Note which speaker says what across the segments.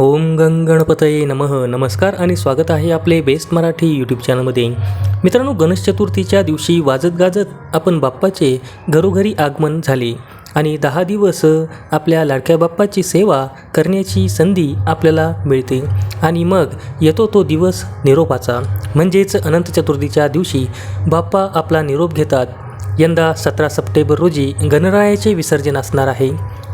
Speaker 1: ओम गणपतये नमः. नमस्कार आणि स्वागत आहे आपले बेस्ट मराठी यूट्यूब चॅनलमध्ये मित्रांनो गणेश चतुर्थीच्या दिवशी वाजत गाजत आपण बाप्पाचे घरोघरी आगमन झाले आणि दहा दिवस आपल्या लाडक्या बाप्पाची सेवा करण्याची संधी आपल्याला मिळते आणि मग येतो तो दिवस निरोपाचा. म्हणजेच अनंत चतुर्थीच्या दिवशी बाप्पा आपला निरोप घेतात. यंदा सतरा सप्टेंबर रोजी गणरायाचे विसर्जन असणार आहे.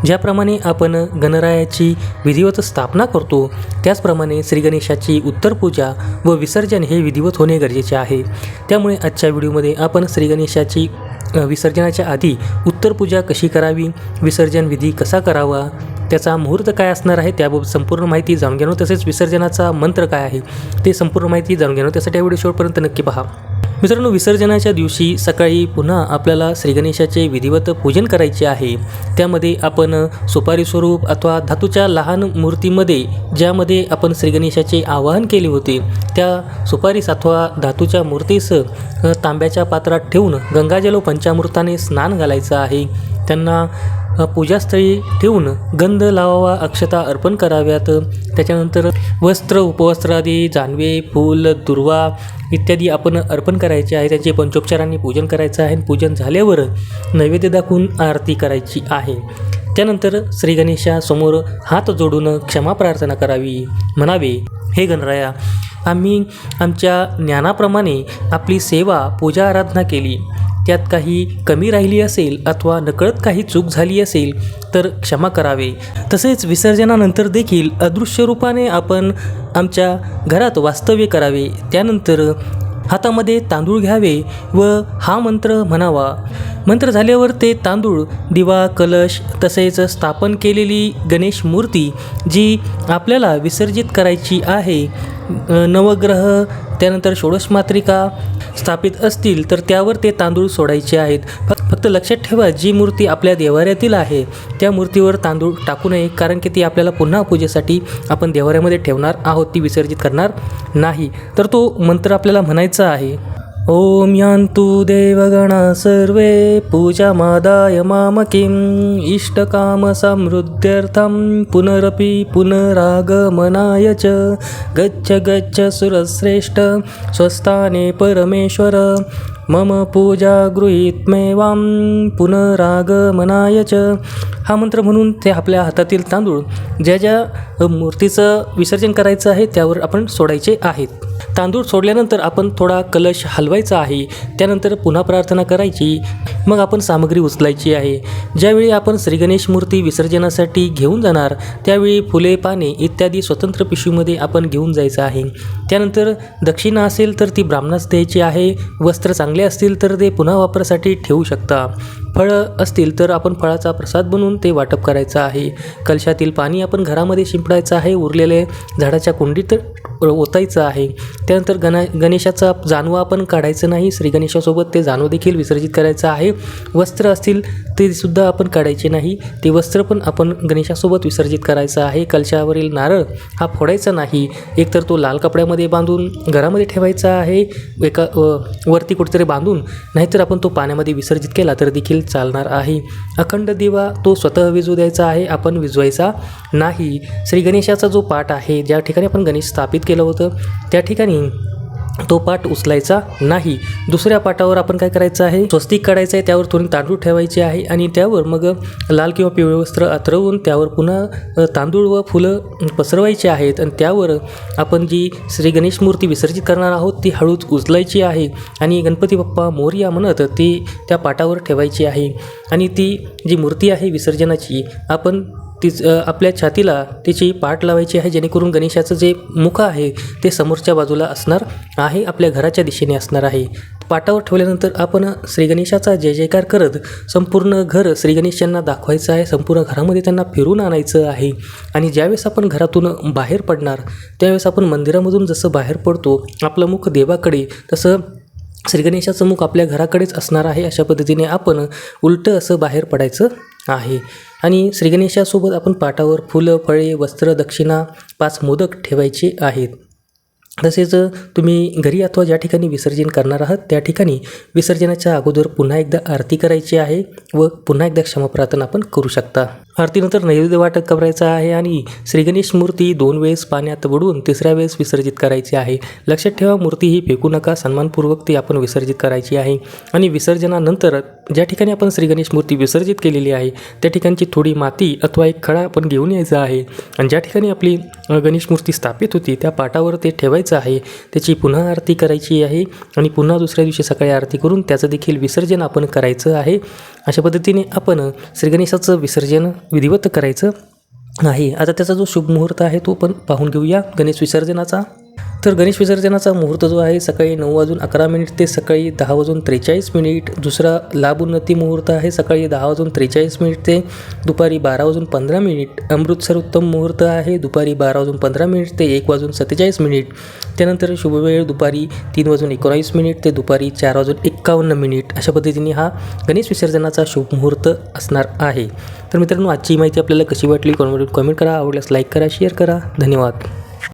Speaker 1: ज्याप्रमाणे आपण गणरायाची विधिवत स्थापना करतो त्याचप्रमाणे श्री गणेशाची उत्तर पूजा व विसर्जन हे विधिवत होणे गरजेचे आहे. त्यामुळे आजच्या व्हिडिओमध्ये आपण श्री गणेशाची विसर्जनाच्या आधी उत्तर पूजा कशी करावी विसर्जन विधी कसा करावा त्याचा मुहूर्त काय असणार आहे त्याबाबत संपूर्ण माहिती जाणून घेणं तसेच विसर्जनाचा मंत्र काय आहे ते संपूर्ण माहिती जाणून घेणं त्यासाठी या व्हिडिओ शेवटपर्यंत नक्की पहा. मित्रांनो विसर्जनाच्या दिवशी सकाळी पुन्हा आपल्याला श्रीगणेशाचे विधिवत पूजन करायचे आहे. त्यामध्ये आपण सुपारी स्वरूप अथवा धातूच्या लहान मूर्तीमध्ये ज्यामध्ये आपण श्रीगणेशाचे आवाहन केले होते त्या सुपारीस अथवा धातूच्या मूर्तीस तांब्याच्या पात्रात ठेवून गंगाजलो पंचामृताने स्नान घालायचं आहे. त्यांना पूजास्थळी ठेवून गंध लावावा अक्षता अर्पण कराव्यात. त्याच्यानंतर वस्त्र उपवस्त्र आदी जानवे फूल दुर्वा इत्यादी आपण अर्पण करायचे आहे. त्याचे पंचोपचारांनी पूजन करायचं आहे. आणि पूजन झाल्यावर नैवेद्य दाखवून आरती करायची आहे. त्यानंतर श्री गणेशासमोर हात जोडून क्षमा प्रार्थना करावी. म्हणावे हे गणराया आम्ही आमच्या ज्ञानाप्रमाणे आपली सेवा पूजा आराधना केली. त्यात काही कमी राहिली असेल अथवा नकळत काही चूक झाली असेल तर क्षमा करावे. तसेच विसर्जनानंतर देखील अदृश्य रूपाने आपण आमच्या घरात वास्तव्य करावे. त्यानंतर हातामध्ये तांदूळ घ्यावे व हा मंत्र म्हणावा. मंत्र झाल्यावर ते तांदूळ दिवा कलश तसेच स्थापन केलेली गणेश मूर्ती जी आपल्याला विसर्जित करायची आहे नवग्रह त्यानंतर षोडश मात्रिका स्थापित असतील तर त्यावर ते तांदूळ सोडायचे आहेत. फक्त लक्षात ठेवा जी मूर्ती आपल्या देवाऱ्यातील आहे त्या मूर्तीवर तांदूळ टाकू नये कारण की ती आपल्याला पुन्हा पूजेसाठी आपण देवाऱ्यामध्ये ठेवणार आहोत ती विसर्जित करणार नाही. तर तो मंत्र आपल्याला म्हणायचा आहे ओम यान्तु देवगणा सर्वे पूजामादाय माम किम् इष्टकामसमृद्ध्यर्थं पुनरपि पुनरागमनाय च। गच्छ गच्छ सुरश्रेष्ठ स्वस्थाने परमेश्वर। मम पूजा गृहीत्मेवां पुनरागमनाय च। हा मंत्र म्हणून ते आपल्या हातातील तांदूळ ज्या ज्या मूर्तीचं विसर्जन करायचं आहे त्यावर आपण सोडायचे आहेत. तांदूळ सोडल्यानंतर आपण थोडा कलश हलवायचा आहे. त्यानंतर पुन्हा प्रार्थना करायची. मग आपण सामग्री उचलायची आहे. ज्यावेळी आपण श्रीगणेश मूर्ती विसर्जनासाठी घेऊन जाणार त्यावेळी फुले पाने इत्यादी स्वतंत्र पिशवीमध्ये आपण घेऊन जायचं आहे. त्यानंतर दक्षिणा असेल तर ती ब्राह्मणास द्यायची आहे. वस्त्र चांगले असतील तर ते पुन्हा वापरासाठी ठेवू शकता. फळं असतील तर आपण फळाचा प्रसाद बनवून ते वाटप करायचं आहे. कलशातील पाणी आपण घरामध्ये शिंपडायचं आहे. उरलेले झाडाच्या कुंडीत ओतायचं आहे. त्यानंतर गणा गणेशाचा जानवा आपण काढायचं नाही. श्री गणेशासोबत ते जानवं देखील विसर्जित करायचं आहे. वस्त्र असतील ते सुद्धा आपण काढायचे नाही. ते वस्त्र पण आपण गणेशासोबत विसर्जित करायचं आहे. कलशावरील नारळ हा फोडायचा नाही. एकतर तो लाल कपड्यामध्ये बांधून घरामध्ये ठेवायचा आहे. एका वरती कुठेतरी बांधून नाहीतर आपण तो पाण्यामध्ये विसर्जित केला तर देखील चालणार आहे. अखंड दिवा तो स्वतः विजू द्यायचा आहे. आपण विजवायचा नाही. श्री गणेशाचा जो पाठ आहे ज्या ठिकाणी आपण गणेश स्थापित केलं होतं. त्या ठिकाणी तो पाठ उचलायचा नाही. दुसऱ्या पाटावर आपण काय करायचं आहे? स्वस्तिक काढायचं आहे त्यावर थोडी तांदूळ ठेवायचे आहे आणि त्यावर मग लाल किंवा पिवळे वस्त्र अथरवून त्यावर पुन्हा तांदूळ व फुलं पसरवायची आहेत आणि त्यावर आपण जी श्री गणेश मूर्ती विसर्जित करणार आहोत ती हळूच उचलायची आहे आणि गणपती बाप्पा मोरिया म्हणत ती त्या पाटावर ठेवायची आहे आणि ती जी मूर्ती आहे विसर्जनाची आपण तिच आपल्या छातीला तिची पाठ लावायची आहे जेणेकरून गणेशाचं जे मुख आहे ते समोरच्या बाजूला असणार आहे आपल्या घराच्या दिशेने असणार आहे. पाटावर ठेवल्यानंतर आपण श्री गणेशाचा जय जयकार करत संपूर्ण घर श्री गणेश यांना दाखवायचं आहे संपूर्ण घरामध्ये त्यांना फिरून आणायचं आहे. आणि ज्यावेळेस आपण घरातून बाहेर पडणार त्यावेळेस आपण मंदिरामधून जसं बाहेर पडतो आपलं मुख देवाकडे तसं श्रीगणेशाचं मुख आपल्या घराकडेच असणार आहे अशा पद्धतीने आपण उलटं असं बाहेर पडायचं आहे. आणि श्रीगणेशासोबत आपण पाटावर फुलं फळे वस्त्र दक्षिणा पाच मोदक ठेवायचे आहेत. तसेच तुम्ही घरी अथवा ज्या ठिकाणी विसर्जन करणार आहात त्या ठिकाणी विसर्जनाच्या अगोदर पुन्हा एकदा आरती करायची आहे व पुन्हा एकदा क्षमाप्रार्थना आपण करू शकता. आरतीनंतर नैवेद्य वाटप करायचा आहे आणि श्रीगणेश मूर्ती दोन वेळेस पाण्यात बुडवून तिसऱ्या वेळेस विसर्जित करायची आहे. लक्षात ठेवा मूर्ती ही फेकू नका सन्मानपूर्वक ती आपण विसर्जित करायची आहे. आणि विसर्जनानंतर ज्या ठिकाणी आपण श्रीगणेश मूर्ती विसर्जित केलेली आहे त्या ठिकाणची थोडी माती अथवा एक खडा आपण घेऊन यायचा आहे. आणि ज्या ठिकाणी आपली गणेश मूर्ती स्थापित होती त्या पाटावर ते ठेवायचं आहे. त्याची पुन्हा आरती करायची आहे आणि पुन्हा दुसऱ्या दिवशी सकाळी आरती करून त्याचं देखील विसर्जन आपण करायचं आहे. अशा पद्धतीने आपण श्रीगणेशाचं विसर्जन विधिवत करायचं आहे. आता त्याचा जो शुभ मुहूर्त आहे तो पण पाहून घेऊया. गणेश विसर्जनाचा तर गणेश विसर्जनाचा मुहूर्त जो आहे सकाळी नऊ वाजून अकरा मिनिट ते सकाळी दहा वाजून त्रेचाळीस मिनिट. दुसरा लाभ उन्नती मुहूर्त आहे सकाळी दहा वाजून त्रेचाळीस मिनिट ते दुपारी बारा वाजून पंधरा मिनिट. अमृतसर उत्तम मुहूर्त आहे दुपारी बारा वाजून पंधरा मिनिट ते एक वाजून सत्तेचाळीस मिनिट. त्यानंतर शुभवेळ दुपारी तीन वाजून एकोणावीस मिनिट ते दुपारी चार वाजून एक्कावन्न मिनिट. अशा पद्धतीने हा गणेश विसर्जनाचा शुभ मुहूर्त असणार आहे. तर मित्रांनो आजची माहिती आपल्याला कशी वाटली? कॉमेंट कॉमेंट करा. आवडल्यास लाईक करा शेअर करा. धन्यवाद.